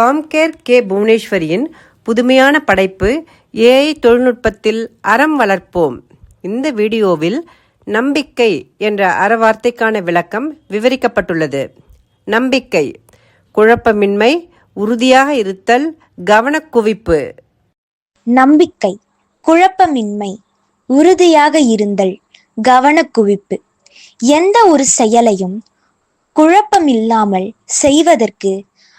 Compcare K புவனேஸ்வரியின் புதுமையான படைப்பு AI தொழில்நுட்பத்தில் அறம் வளர்ப்போம். இந்த வீடியோவில் நம்பிக்கை என்ற அறவார்த்தைக்கான விளக்கம் விவரிக்கப்பட்டுள்ளது. நம்பிக்கை குழப்பமின்மை உறுதியாக இருத்தல் கவனக்குவிப்பு. நம்பிக்கை குழப்பமின்மை உறுதியாக இருந்தல் கவனக்குவிப்பு. எந்த ஒரு செயலையும் குழப்பமில்லாமல் செய்வதற்கு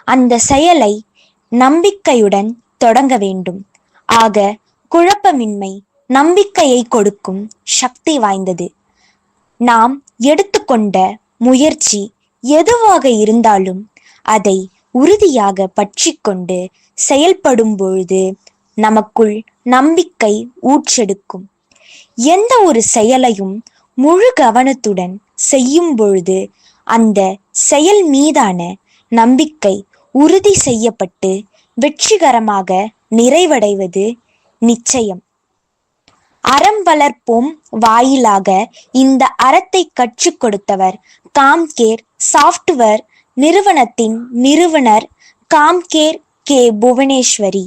அந்த செயலை நம்பிக்கையுடன் தொடங்க வேண்டும். ஆக குழப்பமின்மை நம்பிக்கையை கொடுக்கும் சக்தி வாய்ந்தது. நாம் எடுத்துக்கொண்ட முயற்சி எதுவாக இருந்தாலும் அதை உறுதியாக பற்றிக்கொண்டு செயல்படும் பொழுது நமக்குள் நம்பிக்கை ஊற்றெடுக்கும். எந்த ஒரு செயலையும் முழு கவனத்துடன் செய்யும் பொழுது அந்த செயல் மீதான நம்பிக்கை உறுதி செய்யப்பட்டு வெற்றிகரமாக நிறைவடைவது நிச்சயம். அறம் வளர்ப்போம் வாயிலாக இந்த அறத்தை கற்றுக் கொடுத்தவர் காம்கேர் சாஃப்ட்வேர் நிறுவனத்தின் நிறுவனர் காம்கேர் கே புவனேஸ்வரி.